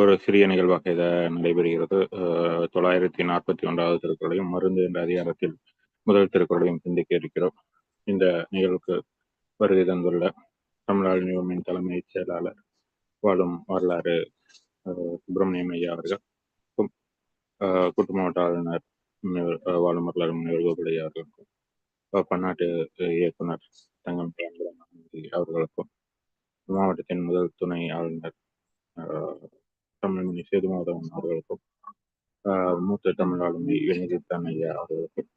ஒரு சிறிய நிகழ்வாக இதை நடைபெறுகிறது. தொள்ளாயிரத்தி நாற்பத்தி ஒன்றாவது திருக்குறளையும், மருந்து என்ற அதிகாரத்தில் முதல் திருக்குறளையும் சிந்திக்க இருக்கிறோம். இந்த நிகழ்வுக்கு வருகை தந்துள்ள தமிழால் நிறுவனத்தின் தலைமைச் செயலாளர் வாழும் வரலாறு சுப்பிரமணியம் ஐயா அவர்கள், குற்ற மாவட்ட ஆளுநர் வாழும் வரலாறு முனைவர் கோகுல் அவர்களுக்கும், பன்னாட்டு இயக்குனர் தங்கம் அவர்களுக்கும், மாவட்டத்தின் முதல் துணை ஆளுநர் அ தமிழ்மணி அவர்களுக்கும், மூத்த தமிழ் ஆளுமை ஐயா அவர்களுக்கும்,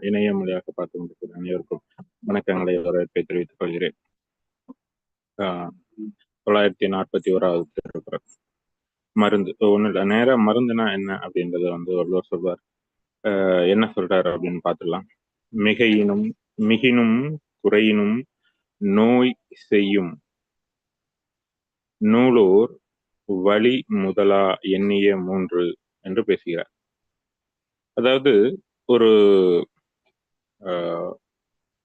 இணைய மொழியாக பார்த்து கொண்டிருக்கிற அனைவருக்கும் வணக்கங்களை வரவேற்பை தெரிவித்துக் கொள்கிறேன். தொள்ளாயிரத்தி நாற்பத்தி ஓராவது திருக்குறள். மருந்து. ஒண்ணும் இல்ல. நேரா மருந்துனா என்ன அப்படின்றத வந்து வள்ளுவர் சொல்வார். என்ன சொல்றாரு அப்படின்னு பார்த்துடலாம். மிகையினும் மிகினும் குறையினும் நோய் செய்யும் நூலோர் வழி முதலா எண்ணிய மூன்று என்று பேசுகிறார். அதாவது ஒரு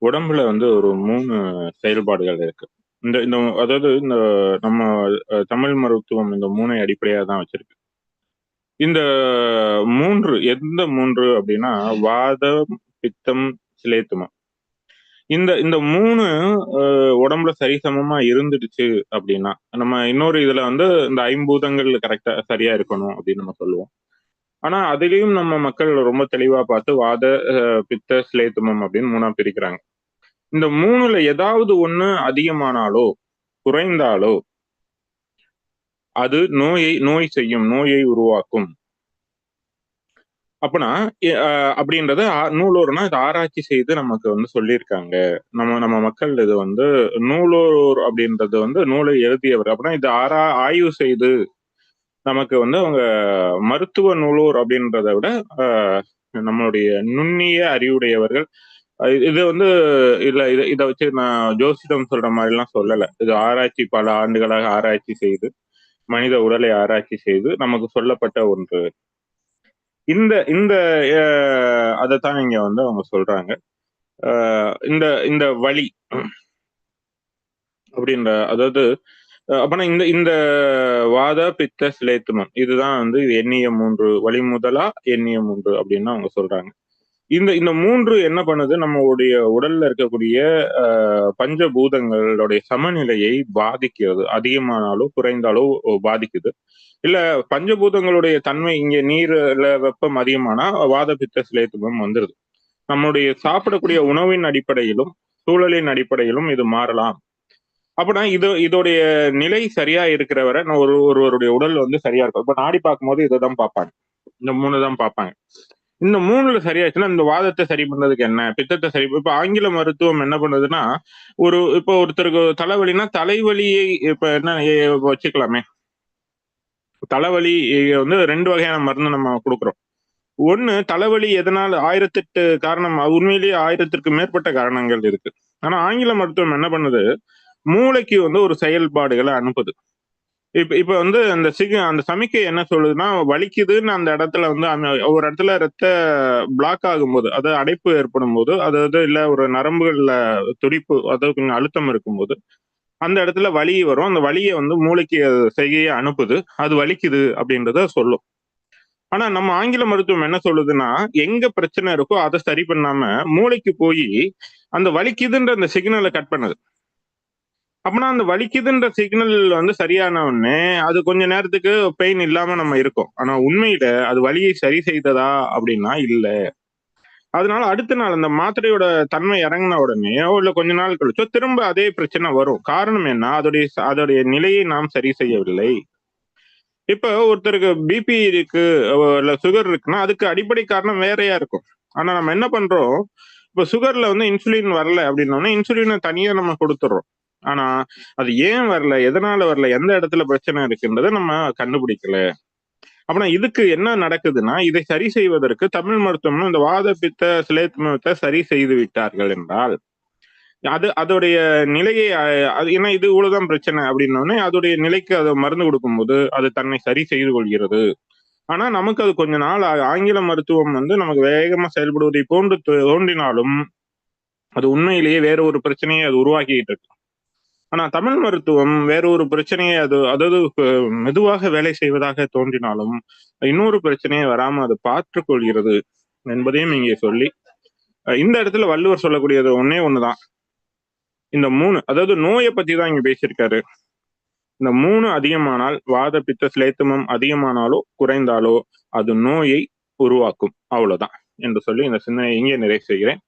உடம்புல வந்து ஒரு மூணு செயல்பாடுகள் இருக்கு. இந்த இந்த அதாவது இந்த நம்ம தமிழ் மருத்துவம் இந்த மூணை அடிப்படையாக தான் வச்சிருக்கு. இந்த மூன்று எந்த மூன்று அப்படின்னா, வாதம், பித்தம், சிலேத்துமம். இந்த இந்த மூணு உடம்புல சரிசமமா இருந்துடுச்சு அப்படின்னா, நம்ம இன்னொரு இதுல வந்து இந்த ஐம்பூதங்கள் கரெக்டா சரியா இருக்கணும் அப்படின்னு நம்ம சொல்லுவோம். ஆனா, அதுலயும் நம்ம மக்கள் ரொம்ப தெளிவா பார்த்து வாத, பித்த, சிலேத்துமம் அப்படின்னு மூணா பிரிக்கிறாங்க. இந்த மூணுல ஏதாவது ஒண்ணு அதிகமானாலோ, குறைந்தாலோ அது நோயை நோய் செய்யும். நோயை உருவாக்கும். அப்பனா அப்படின்றத நூலோர்னா இது ஆராய்ச்சி செய்து நமக்கு வந்து சொல்லியிருக்காங்க. நம்ம நம்ம மக்கள் இது வந்து நூலோர் அப்படின்றது வந்து நூலை எழுதியவர். அப்படின்னா இது ஆரா ஆய்வு செய்து நமக்கு வந்து அவங்க மருத்துவ நூலோர் அப்படின்றத விட, நம்மளுடைய நுண்ணிய அறிவுடையவர்கள். இது வந்து இல்ல இத இத வச்சு நான் ஜோசிடம் சொல்ற மாதிரிலாம் சொல்லல. இது ஆராய்ச்சி பல ஆண்டுகளாக ஆராய்ச்சி செய்து, மனித உடலை ஆராய்ச்சி செய்து நமக்கு சொல்லப்பட்ட ஒன்று. இந்த இந்த அ அதத்தான் இங்க வந்து அவங்க சொல்றாங்க. இந்த இந்த வழி அப்படின்ற அதாவது அப்பனா இந்த இந்த வாத, பித்த, சிலேத்துமம் இதுதான் வந்து எண்ணிய மூன்று வழி முதலா எண்ணிய மூன்று அப்படின்னு அவங்க சொல்றாங்க. இந்த இந்த மூன்று என்ன பண்ணுது நம்மளுடைய உடல்ல இருக்கக்கூடிய பஞ்சபூதங்களுடைய சமநிலையை பாதிக்கிறது. அதிகமானாலோ, குறைந்தாலோ பாதிக்குது. இல்ல பஞ்சபூதங்களுடைய தன்மை இங்க நீர்ல வெப்பம் அதிகமானா வாத, பித்த, வந்துருது. நம்முடைய சாப்பிடக்கூடிய உணவின் அடிப்படையிலும், சூழலின் அடிப்படையிலும் இது மாறலாம். அப்படின்னா இது இதோடைய நிலை சரியா இருக்கிற வரை ஒரு ஒருவருடைய உடல் வந்து சரியா இருக்கும். இப்ப நாடி பார்க்கும்போது இதை தான் பார்ப்பாங்க. இந்த மூணு தான் பார்ப்பாங்க. இந்த மூணுல சரியாச்சுன்னா, இந்த வாதத்தை சரி பண்றதுக்கு என்ன? பித்தத்தை சரி இப்ப ஆங்கில மருத்துவம் என்ன பண்ணுதுன்னா, ஒரு இப்ப ஒருத்தருக்கு தலைவலின்னா, தலைவலியை இப்ப என்ன வச்சுக்கலாமே. தலைவலி வந்து ரெண்டு வகையான மருந்து நம்ம கொடுக்குறோம் ஒண்ணு தலைவலி எதனால 1008 காரணம் உண்மையிலேயே 1000த்திற்கு மேற்பட்ட காரணங்கள் இருக்கு. ஆனா ஆங்கில மருத்துவம் என்ன பண்ணுது, மூளைக்கு வந்து ஒரு செயல்பாடுகளை அனுப்புது. இப்ப இப்ப வந்து அந்த சிக அந்த சமிக்கை என்ன சொல்லுதுன்னா, வலிக்குதுன்னு அந்த இடத்துல வந்து அந்த ஒரு இடத்துல ரத்த பிளாக் ஆகும்போது, அதாவது அடைப்பு ஏற்படும் போது அதாவது இல்ல ஒரு நரம்புகள்ல துடிப்பு அதாவது கொஞ்சம் அழுத்தம் இருக்கும்போது, அந்த இடத்துல வலி வரும். அந்த வலியை வந்து மூளைக்கு செய்கையை அனுப்புது. அது வலிக்குது அப்படின்றத சொல்லும். ஆனா நம்ம ஆங்கில மருத்துவம் என்ன சொல்லுதுன்னா, எங்க பிரச்சனை இருக்கோ அதை சரி பண்ணாம, மூளைக்கு போயி அந்த வலிக்குதுன்ற அந்த சிக்னலை கட் பண்ணுது. அப்படின்னா அந்த வலிக்குதுன்ற சிக்னல் வந்து சரியான உடனே, அது கொஞ்ச நேரத்துக்கு பெயின் இல்லாம நம்ம இருக்கோம். ஆனா உண்மையில அது வலியை சரி செய்ததா அப்படின்னா இல்ல. அதனால அடுத்த நாள் அந்த மாத்திரையோட தன்மை இறங்குன உடனேயோ, இல்ல கொஞ்ச நாள் கழிச்சோ திரும்ப அதே பிரச்சனை வரும். காரணம் என்ன? அதோடைய அதோடைய நிலையை நாம் சரி செய்யவில்லை. இப்ப ஒருத்தருக்கு பிபி இருக்கு, இல்ல சுகர் இருக்குன்னா, அதுக்கு அடிப்படை காரணம் வேறையா இருக்கும். ஆனா நம்ம என்ன பண்றோம், இப்ப சுகர்ல வந்து இன்சுலின் வரல அப்படின்னோனே, இன்சுலினை தனியா நம்ம கொடுத்துட்றோம் ஆனா அது ஏன் வரல? எதனால வரல? எந்த இடத்துல பிரச்சனை இருக்குன்றத நம்ம கண்டுபிடிக்கல. அப்பனா இதுக்கு என்ன நடக்குதுன்னா, இதை சரி செய்வதற்கு தமிழ் மருத்துவம்னு இந்த வாத, பித்த, சிலேத்மத்தை சரி செய்து விட்டார்கள் என்றால், அது அதோடைய நிலையை அது ஏன்னா இது இவ்வளவுதான் பிரச்சனை அப்படின்னோனே, அதோடைய நிலைக்கு அதை மருந்து கொடுக்கும்போது அது தன்னை சரி செய்து கொள்கிறது. ஆனா நமக்கு அது கொஞ்ச நாள் ஆங்கில மருத்துவம் வந்து நமக்கு வேகமா செயல்படுவதை போன்று தோன்றினாலும், அது உண்மையிலேயே வேற ஒரு பிரச்சனையை அது உருவாக்கிட்டு இருக்கு. ஆனா தமிழ் மருத்துவம் வேறொரு பிரச்சனையை அது அதாவது மெதுவாக வேலை செய்வதாக தோன்றினாலும் இன்னொரு பிரச்சனையை வராம அது பார்த்துக் கொள்கிறது என்பதையும் இங்கே சொல்லி இந்த இடத்துல வள்ளுவர் சொல்லக்கூடியது ஒன்னே ஒண்ணுதான். இந்த மூணு அதாவது நோயை பத்தி தான் இங்க பேசியிருக்காரு. இந்த மூணு அதிகமானால் வாத பித்த சிலேத்துமம் அதிகமானாலோ குறைந்தாலோ அது நோயை உருவாக்கும். அவ்வளவுதான். என்று சொல்லி இந்த சிந்தனையை இங்கே நிறைவு செய்கிறேன்.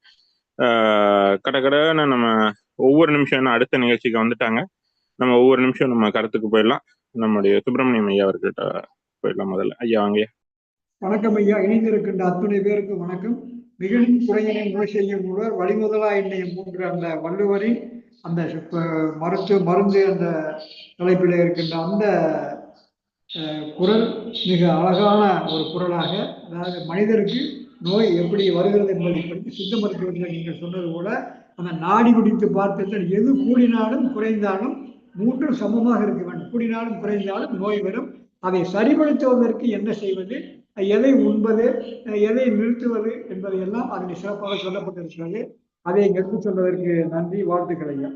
ஆஹ் கடகடன்னு நம்ம ஒவ்வொரு நிமிஷம் என்ன அடுத்த நிகழ்ச்சிக்கு வந்துட்டாங்க. நம்ம ஒவ்வொரு நிமிஷம் நம்ம கருத்துக்கு போயிடலாம். நம்முடைய சுப்பிரமணியம் ஐயா அவர்கிட்ட போயிடலாம் முதல்ல. ஐயா வாங்க வணக்கம் ஐயா. இணைந்திருக்கின்ற அத்துணை பேருக்கு வணக்கம். மிகவும் குறையினை முறை செய்யும் ஒருவர் வழிமுதலா என்னை மூன்று அந்த வள்ளுவரின் அந்த மருத்துவ மருந்து அந்த தலைப்பில் இருக்கின்ற அந்த அஹ், மிக அழகான ஒரு குறளாக அதாவது மனிதருக்கு நோய் எப்படி வருகிறது என்பதை பற்றி சித்த மருத்துவத்தில் நீங்கள் சொன்னது போல அந்த நாடி பிடித்து பார்த்து எது கூடினாலும் குறைந்தாலும் மூன்றும் சமமாக இருக்க வேண்டும். கூடினாலும் குறைந்தாலும் நோய் வரும். அதை சரிபடுத்துவதற்கு என்ன செய்வது? எதை உண்பது? எதை நிறுத்துவது என்பதையெல்லாம் அதில் சிறப்பாக சொல்லப்பட்டிருக்கிறது. அதை இங்கு எடுத்துச் சொல்வதற்கு நன்றி வாழ்த்துக்கள் ஐயா.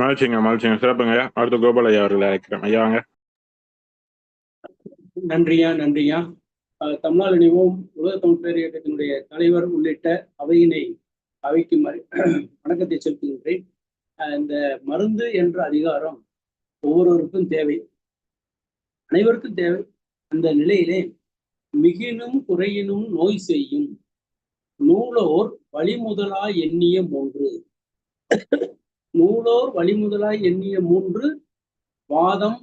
மகிழ்ச்சிங்க மகிழ்ச்சிங்க. சிறப்புங்க ஐயா. அடுத்து கோபால் ஐயா அவர்களை அழைக்கிறேன் ஐயா வாங்க. நன்றியா நன்றியா அஹ் தமிழால் இணைவோம் உலக தமிழ் பேர் இயக்கத்தினுடைய தலைவர் உள்ளிட்ட அவையினை அவைக்கு மறு வணக்கத்தை செலுத்துகின்றேன். இந்த மருந்து என்ற அதிகாரம் ஒவ்வொருவருக்கும் தேவை. அனைவருக்கும் தேவை. அந்த நிலையிலே மிகினும் குறையினும் நோய் செய்யும் நூலோர் வழிமுதலாய் எண்ணிய மூன்று. நூலோர் வழிமுதலாய் எண்ணிய மூன்று வாதம்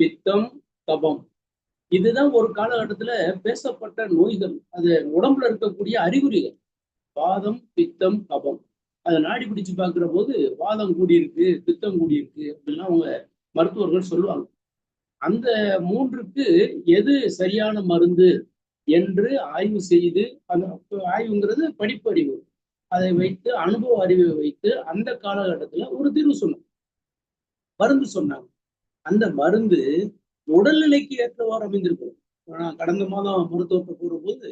பித்தம் கபம் இதுதான் ஒரு காலகட்டத்துல பேசப்பட்ட நோய்கள். அது உடம்புல இருக்கக்கூடிய அறிகுறிகள். வாதம் பித்தம் கபம் அதை நாடி பிடிச்சு பார்க்கிற போது வாதம் கூடியிருக்கு பித்தம் கூடியிருக்கு அப்படின்லாம் அவங்க மருத்துவர்கள் சொல்லுவாங்க. அந்த மூன்றுக்கு எது சரியான மருந்து என்று ஆய்வு செய்து அந்த ஆய்வுங்கிறது படிப்பறிவு. அதை வைத்து அனுபவ அறிவை வைத்து அந்த காலகட்டத்துல ஒரு தீர்வு சொன்னாங்க மருந்து சொன்னாங்க. அந்த மருந்து உடல்நிலைக்கு ஏற்றவாறு அமைந்திருக்கும். நான் கடந்த மாதம் மருத்துவத்தை கூறும்போது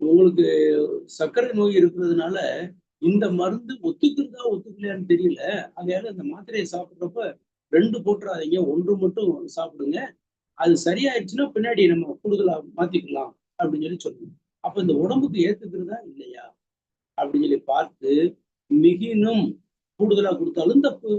உங்களுக்கு சர்க்கரை நோய் இருக்கிறதுனால இந்த மருந்து ஒத்துக்கிறதா ஒத்துக்கலையான்னு தெரியல. அதையால இந்த மாத்திரையை சாப்பிட்றப்ப ரெண்டு போட்டுறாதீங்க ஒன்று மட்டும் சாப்பிடுங்க. அது சரியாயிடுச்சுன்னா பின்னாடி நம்ம கூடுதலா மாத்திக்கலாம் அப்படின்னு சொல்லி சொல்லுவோம். அப்ப இந்த உடம்புக்கு ஏத்துக்கிறதா இல்லையா? அப்படின்னு சொல்லி பார்த்து மிகினும் கூடுதலா கொடுத்தாலும் தப்பு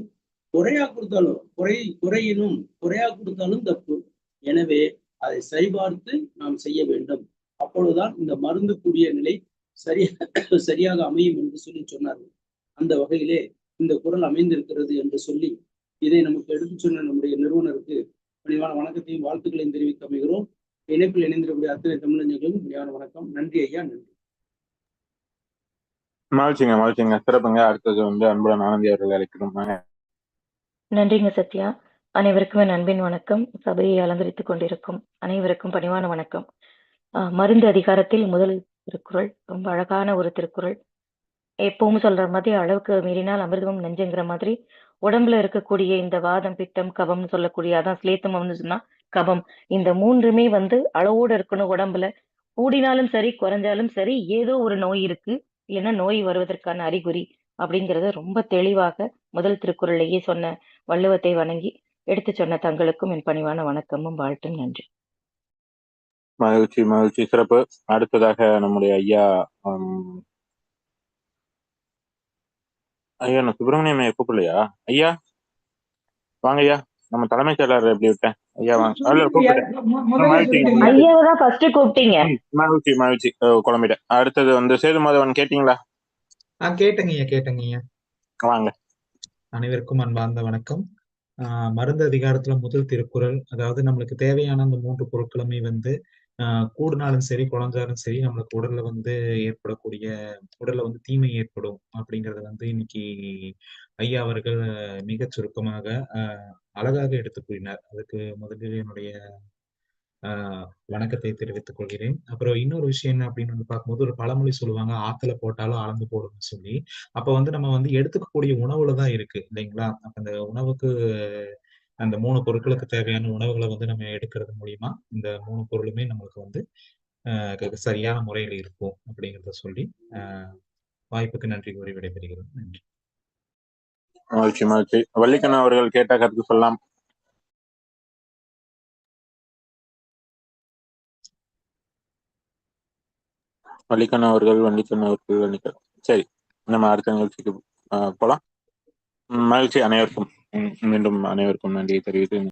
குறையா கொடுத்தாலும் குறை குறையினும் குறையா கொடுத்தாலும் தப்பு. எனவே அதை சரிபார்த்து நாம் செய்ய வேண்டும். அப்பொழுதுதான் இந்த மருந்து கூடிய நிலை சரியாக சரியாக அமையும் என்று சொல்லி சொன்னார்கள். அந்த வகையிலே இந்த குரல் அமைந்திருக்கிறது என்று சொல்லி இதை நமக்கு எடுத்துச் சொன்ன நம்முடைய நிறுவனருக்கு பணிவான வணக்கத்தையும் வாழ்த்துக்களையும் தெரிவிக்க அமைகிறோம் இணைப்பில் இணைந்திருக்கக்கூடிய அத்தனை தமிழஞ்சங்களும் பணிவான வணக்கம். நன்றி ஐயா நன்றி. மகிழ்ச்சிங்க மகிழ்ச்சிங்க. சிறப்புங்க. அடுத்தது வந்து அன்புடன் ஆனந்தி அவர்களை அழைக்கிறோம். நன்றிங்க சத்யா. அனைவருக்கும் என் அன்பின் வணக்கம். சபையை அலங்கரித்துக் கொண்டிருக்கும் அனைவருக்கும் பணிவான வணக்கம். மருந்து அதிகாரத்தில் முதல் திருக்குறள் ரொம்ப அழகான ஒரு திருக்குறள். எப்பவும் சொல்ற மாதிரி அளவுக்கு மீறினால் அமிர்தமும் நெஞ்சுங்கிற மாதிரி உடம்புல இருக்கக்கூடிய இந்த வாதம் பித்தம் கபம்னு சொல்லக்கூடிய அதான் ஸ்லேத்தமம்னு சொன்னா கபம். இந்த மூன்றுமே வந்து அளவோடு இருக்கணும் உடம்புல. கூடினாலும் சரி குறைஞ்சாலும் சரி ஏதோ ஒரு நோய் இருக்கு. இல்லைன்னா நோய் வருவதற்கான அறிகுறி அப்படிங்கிறத ரொம்ப தெளிவாக முதல் திருக்குறளையே சொன்ன வள்ளுவத்தை வணங்கி எடுத்து சொன்ன தங்களுக்கும் என் பணிவான வணக்கமும் வாழ்த்தும் நன்றி. மகிழ்ச்சி மகிழ்ச்சி. சிறப்பு. அடுத்ததாக நம்முடைய ஐயா ஐயா நான் சுப்பிரமணியம் ஐயா கூப்பிடலையா? ஐயா? வாங்க ஐயா. நம்ம தலைமைச் செயலாளர் எப்படி விட்டேன் ஐயா வாங்க. கூப்பிட்டீங்க. மகிழ்ச்சி மகிழ்ச்சி. குழம்பிட்டேன். அடுத்தது வந்து சேது மாதவன் கேட்டீங்களா? ஆ கேட்டங்கய்யா கேட்டங்கய்யா வாங்க. அனைவருக்கும் அன்பார்ந்த வணக்கம். ஆஹ் மருந்து அதிகாரத்துல முதல் திருக்குறள் அதாவது நம்மளுக்கு தேவையான அந்த மூன்று பொருட்களுமே வந்து கூடுனாலும் சரி குழஞ்சாலும் சரி நம்மளுக்கு உடல்ல வந்து ஏற்படக்கூடிய உடல்ல வந்து தீமை ஏற்படும் அப்படிங்கறத வந்து இன்னைக்கு ஐயா அவர்கள் மிகச் சுருக்கமாக அழகாக எடுத்து கூறினார். அதுக்கு முதலில் என்னுடைய வணக்கத்தை தெரிவித்துக் கொள்கிறேன். அப்புறம் இன்னொரு விஷயம் என்ன அப்படின்னு வந்து பார்க்கும்போது ஒரு பழமொழி சொல்லுவாங்க ஆத்துல போட்டாலும் அளந்து போடும்னு சொல்லி. அப்ப வந்து நம்ம வந்து எடுத்துக்கக்கூடிய உணவுல தான் இருக்கு இல்லைங்களா? அப்ப அந்த உணவுக்கு அந்த மூணு பொருட்களுக்கு தேவையான உணவுகளை வந்து நம்ம எடுக்கிறது மூலியமா இந்த மூணு பொருளுமே நம்மளுக்கு வந்து ஆஹ் சரியான முறையில் இருக்கும் அப்படிங்கிறத சொல்லி ஆஹ் வாய்ப்புக்கு நன்றி கூறி விடைபெறுகிறோம். நன்றி. மகிழ்ச்சி மகிழ்ச்சி வள்ளிக்கண்ணா அவர்கள் கேட்ட கருத்து சொல்லலாம். வள்ளிக்கண்ணா அவர்கள் வள்ளிக்கண்ணா அவர்கள் வள்ளிக்கண்ணா. சரி நம்ம அடுத்த நிகழ்ச்சிக்கு போலாம். மகிழ்ச்சி அனைவருக்கும். மீண்டும் அனைவருக்கும் நன்றியை தெரிவித்து